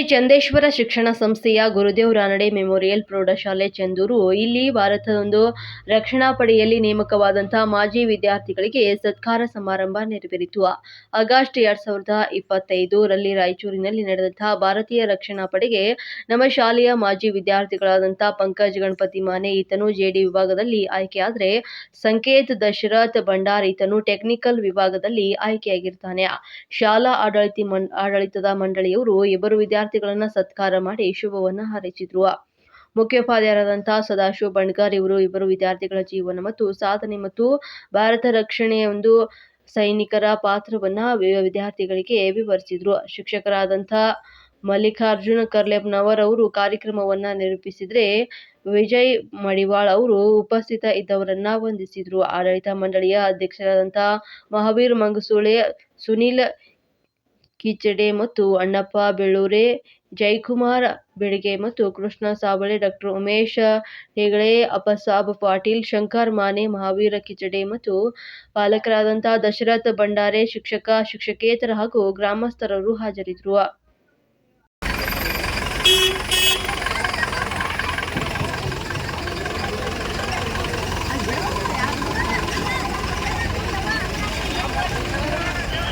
ಚಂದೇಶ್ವರ ಶಿಕ್ಷಣ ಸಂಸ್ಥೆಯ ಗುರುದೇವ್ ರಾನಡೆ ಮೆಮೋರಿಯಲ್ ಪ್ರೌಢಶಾಲೆ ಚಂದೂರು. ಇಲ್ಲಿ ಭಾರತದೊಂದು ರಕ್ಷಣಾ ಪಡೆಯಲ್ಲಿ ನೇಮಕವಾದಂತಹ ಮಾಜಿ ವಿದ್ಯಾರ್ಥಿಗಳಿಗೆ ಸತ್ಕಾರ ಸಮಾರಂಭ ನೆರವೇರಿತು. ಆಗಸ್ಟ್ ಎರಡ್ ಸಾವಿರದ ಇಪ್ಪತ್ತೈದು ರಲ್ಲಿ ರಾಯಚೂರಿನಲ್ಲಿ ನಡೆದಂತಹ ಭಾರತೀಯ ರಕ್ಷಣಾ ಪಡೆಗೆ ನಮ್ಮ ಶಾಲೆಯ ಮಾಜಿ ವಿದ್ಯಾರ್ಥಿಗಳಾದಂತಹ ಪಂಕಜ್ ಗಣಪತಿ ಮಾನೆ, ಈತನು ಜೆಡಿ ವಿಭಾಗದಲ್ಲಿ ಆಯ್ಕೆಯಾದರೆ ಸಂಕೇತ್ ದಶರಥ್ ಭಂಡಾರ್ ಈತನು ಟೆಕ್ನಿಕಲ್ ವಿಭಾಗದಲ್ಲಿ ಆಯ್ಕೆಯಾಗಿರ್ತಾನೆ. ಶಾಲಾ ಆಡಳಿತ ಆಡಳಿತದ ಮಂಡಳಿಯವರು ಇಬ್ಬರು ವಿದ್ಯಾರ್ಥಿಗಳನ್ನ ಸತ್ಕಾರ ಮಾಡಿ ಶುಭವನ್ನ ಹಾರೈಸಿದ್ರು. ಮುಖ್ಯೋಪಾಧ್ಯಾಯರಾದಂತಹ ಸದಾಶಿವ ಬಣ್ಗಾರ್ ಇವರು ಇಬ್ಬರು ವಿದ್ಯಾರ್ಥಿಗಳ ಜೀವನ ಮತ್ತು ಸಾಧನೆ ಮತ್ತು ಭಾರತ ರಕ್ಷಣೆಯ ಒಂದು ಸೈನಿಕರ ಪಾತ್ರವನ್ನ ವಿದ್ಯಾರ್ಥಿಗಳಿಗೆ ವಿವರಿಸಿದ್ರು. ಶಿಕ್ಷಕರಾದಂತಹ ಮಲ್ಲಿಕಾರ್ಜುನ ಕರ್ಲೆಪ್ನವರ್ ಅವರು ಕಾರ್ಯಕ್ರಮವನ್ನ ನಿರೂಪಿಸಿದ್ರೆ ವಿಜಯ್ ಮಡಿವಾಳ್ ಅವರು ಉಪಸ್ಥಿತ ಇದ್ದವರನ್ನ ವಂದಿಸಿದ್ರು. ಆಡಳಿತ ಮಂಡಳಿಯ ಅಧ್ಯಕ್ಷರಾದಂತಹ ಮಹಾವೀರ್ ಮಂಗಸೂಳೆ, ಸುನಿಲ್ ಕಿಚಡೆ ಮತ್ತು ಅಣ್ಣಪ್ಪ ಬೆಳ್ಳೂರೆ ಜಯಕುಮಾರ್ ಬೆಳಗೆ ಮತ್ತು ಕೃಷ್ಣ ಸಾವಳೆ, ಡಾಕ್ಟರ್ ಉಮೇಶ್ ಹೆಗಡೆ ಅಪ್ಪಸಾಬ್ ಪಾಟೀಲ್, ಶಂಕರ್ ಮಾನೆ, ಮಹಾವೀರ ಕಿಚಡೆ ಮತ್ತು ಪಾಲಕರಾದಂಥ ದಶರಥ್ ಭಂಡಾರೆ, ಶಿಕ್ಷಕ, ಶಿಕ್ಷಕೇತರ ಹಾಗೂ ಗ್ರಾಮಸ್ಥರರು ಹಾಜರಿದ್ದರು.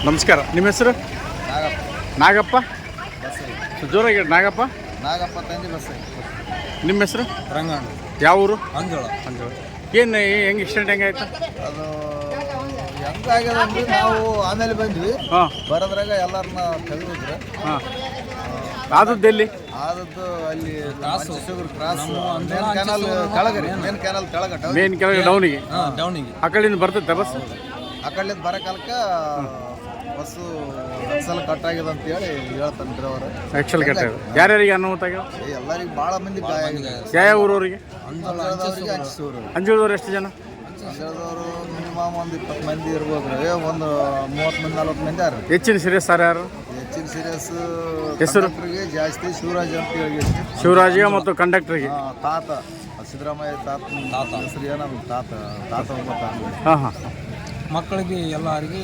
ನಮಸ್ಕಾರ. ನಿಮ್ಮ ಹೆಸರು? ನಾಗಪ್ಪ? ಜೋರಾಗಿ ಹೇಳಿ, ನಾಗಪ್ಪ? ನಾಗಪ್ಪ ತಂದಿ ಬಸ್ ನಿಮ್ಮ ಹೆಸರು? ರಂಗಣ್ಣ. ಯಾವ ಊರು ಅಂಜೋಳ. ಅಂಜೋಳ. ಏನು ಹೆಂಗೆ ಇಷ್ಟೆಂಟ್ ಹೆಂಗೆ ಆಯ್ತು? ಅದು ಹೆಂಗಾಗ್ಯದ ಅಂದ್ರೆ ನಾವು ಆಮೇಲೆ ಬಂದ್ವಿ. ಹಾಂ. ಬರೋದ್ರಾಗ ಎಲ್ಲರನ್ನ ತೆಗೆದಿದ್ರು ಹಾಂ. ಆದದ್ದು ಎಲ್ಲಿ? ಆದದ್ದು ಅಲ್ಲಿ ಕ್ರಾಸ್ ಮೇನ್ ಕ್ಯಾನಲ್ ಕೆಳಗರಿ ಮೇನ್ ಕ್ಯಾನಲ್ ಕೆಳಗ ಮೇನ್ ಕೆಳಗೆ ಡೌನಿಗೆ? ಡೌನಿಗೆ. ಆ ಕಡೆಯಿಂದ ಬರ್ತೈತೆ ಬಸ್? ಆ ಕಡೆಯಿಂದ ಬರೋ ಕಾಲಕ್ಕೆ ಬಸ್ಸು ಸಲ ಕಟ್ ಆಗಿದೆ ಅಂತ ಹೇಳಿ ಹೇಳ್ತಾನೆ ಡ್ರೈವರ್. ಆ್ಯಕ್ಚುಲ್ ಕೆಟ್ಟ ಯಾರ್ಯಾರಿಗೆ ಅನುಮತ ಆಗ್ಯಾವ ಎಲ್ಲರಿಗೂ ಭಾಳ ಮಂದಿ ಗಾಯ ಆಗಿದೆ ಯಾವ ಊರವರಿಗೆ? ಹಂಚಿಸೂರು ಅಂಜೋಳದವ್ರು ಎಷ್ಟು ಜನ? ಅಂಜೋಳದವರು ಮಿನಿಮಮ್ ಒಂದು ಇಪ್ಪತ್ತು ಮಂದಿ ಇರ್ಬೋದು ರೀ ಒಂದು ಮೂವತ್ತು ಮಂದಿ ನಲ್ವತ್ತು ಮಂದಿ ಯಾರು? ಹೆಚ್ಚಿನ ಸೀರಿಯಸ್ ಸರ್ ಯಾರು? ಹೆಚ್ಚಿನ ಸೀರಿಯಸ್ ಹೆಸರು? ಕಂಡಕ್ಟರ್ಗೆ ಜಾಸ್ತಿ ಶಿವರಾಜ್ ಅಂತ ಹೇಳಿ ಶಿವರಾಜಿಗೆ ಮತ್ತು ಕಂಡಕ್ಟರ್ಗೆ ಆ, ತಾತ. ಸಿದ್ದರಾಮಯ್ಯ ತಾತ. ತಾತ. ಹೆಸರು ಏನಲ್ಲ ತಾತ. ತಾತ ಒಬ್ಬ ತಾತ. ಹಾಂ ಹಾಂ. ಮಕ್ಕಳಿಗೆ ಎಲ್ಲರಿಗೆ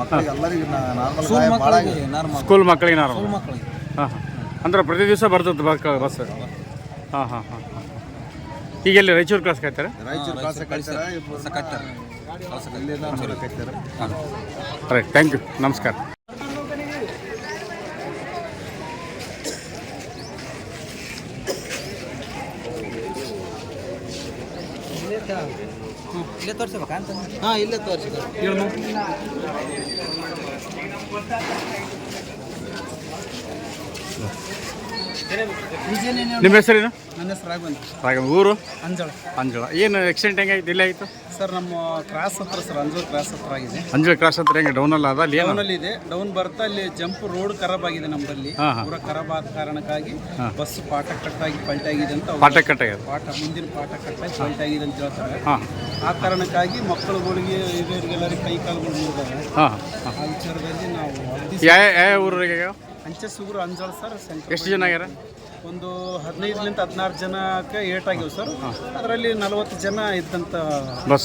ಮಕ್ಕಳಿಗೆ ಎಲ್ಲರಿಗೂ ನಾರ್ಮಲ್ ಗಾಯ ಭಾಳ ನಾರ್ಮಲ್ ಸ್ಕೂಲ್ ಮಕ್ಕಳಿಗೆ ಹಾಂ ಹಾಂ. ಅಂದ್ರೆ ಪ್ರತಿ ದಿವಸ ಬರ್ತದೆ ಬಸ್ ಹಾಂ ಹಾಂ ಹಾಂ ಈಗ ಎಲ್ಲಿ ರಾಯಚೂರು ಕ್ಲಾಸ್ ಕಾಯ್ತಾರೆ ರಾಯಚೂರು ರೈಟ್ ಥ್ಯಾಂಕ್ ಯು ನಮಸ್ಕಾರ. ಇಲ್ಲೇ ತೋರಿಸ್ಬೇಕಾ ಅಂತ? ಹಾಂ ಇಲ್ಲೇ ತೋರಿಸಿ ನಿಮ್ಮ ಹೆಸರೇನು? ನನ್ನ ಹೆಸರು ರಾಘವೇಂದ್ರ. ಊರು? ಅಂಜಳ. ಅಂಜಳ. ಏನು ಆಕ್ಸಿಡೆಂಟ್ ಹೆಂಗಾಯ್ತು ಇಲ್ಲ ಆಯಿತು? ಸರ್ ನಮ್ಮ ಕ್ರಾಸ್ ಹತ್ರ ಸರ್ ಅಂಜೂರ್ ಕ್ರಾಸ್ ಹತ್ರ ಆಗಿದೆ. ಅಂಜಳ ಕ್ರಾಸ್ ಹತ್ರ ಹೆಂಗೆ? ಡೌನಲ್ಲಿ ಅದ? ಅಲ್ಲಿ ಏನು? ಡೌನಲ್ಲಿ ಇದೆ. ಡೌನ್ ಬರ್ತಾ ಅಲ್ಲಿ ಜಂಪ್ ರೋಡ್ ಖರಾಬ್ ಆಗಿದೆ ನಮ್ಮಲ್ಲಿ ಹಾಂ ಹಾಂ. ಪೂರ ಖರಾಬ್ ಆದ ಕಾರಣಕ್ಕಾಗಿ ಬಸ್ ಪಾಠ ಕಟ್ಟಾಗಿ ಪಲ್ಟಾಗಿದೆ ಅಂತ ಅವ್ರು- ಪಾಠ ಕಟ್ಟಾಗ್ಯದ ಪಾಠ ಮುಂದಿನ ಪಾಠ ಕಟ್ಟಾಗಿ ಪಲ್ಟಾಗಿದೆ ಅಂತ ಹೇಳ್ತಾರೆ. ಹಾಂ. ಆ ಕಾರಣಕ್ಕಾಗಿ ಮಕ್ಕಳುಗಳಿಗೆ ಇವರಿಗೆಲ್ಲರಿಗೆ ಕೈ ಕಾಲುಗಳು ಮುರಿದಾವೆ ಹಾಂ ಹಾಂ. ಆ ವಿಚಾರದಲ್ಲಿ ನಾವು ಹದ್ದಿ- ಯಾವ ಯಾವ ಊರಿಗೆ? ಅಂಚೆ ಸುಗುರು ಅಂಜಾಳ ಸರ್ ಶಂಕರ ಎಷ್ಟು ಜನ ಆಗ್ಯಾರ ಒಂದು ಹದಿನೈದರಿಂದ ಹದಿನಾರು ಜನಕ್ಕೆ ಏಟ್ ಆಗಿವೆ ಸರ್. ಅದರಲ್ಲಿ ನಲವತ್ತು ಜನ ಇದ್ದಂಥ ಬಸ್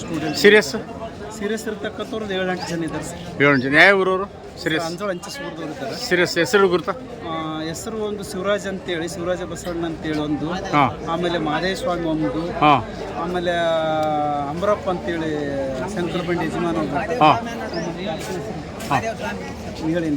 ಸ್ಟೂಡೆಂಟ್ ಸೀರಿಯಸ್ ಸೀರಿಯಸ್ ಇರ್ತಕ್ಕಂಥವ್ರದ್ದು ಏಳೆಂಟು ಎಂಟು ಜನ ಇದ್ದಾರೆ ಸರ್. ಏಳು ಜನ. ಯಾವ ಊರವರು? ಸೀರಿಯಸ್ ಅಂಜೋಳ ಇದ್ದಾರೆ. ಸೀರಿಯಸ್ ಹೆಸರು ಗುರುತ? ಹೆಸರು ಒಂದು ಶಿವರಾಜ್ ಅಂತೇಳಿ ಶಿವರಾಜ ಬಸವಣ್ಣ ಅಂತೇಳಿ ಒಂದು. ಆಮೇಲೆ ಮಾದೇಶ್ವಾಮಿ ಒಂದು. ಆಮೇಲೆ ಅಂಬರಪ್ಪ ಅಂತೇಳಿ ಶಂಕರ ಬಂಡಿ ಯಜಮಾನ ಒಂದು ಹೇಳಿ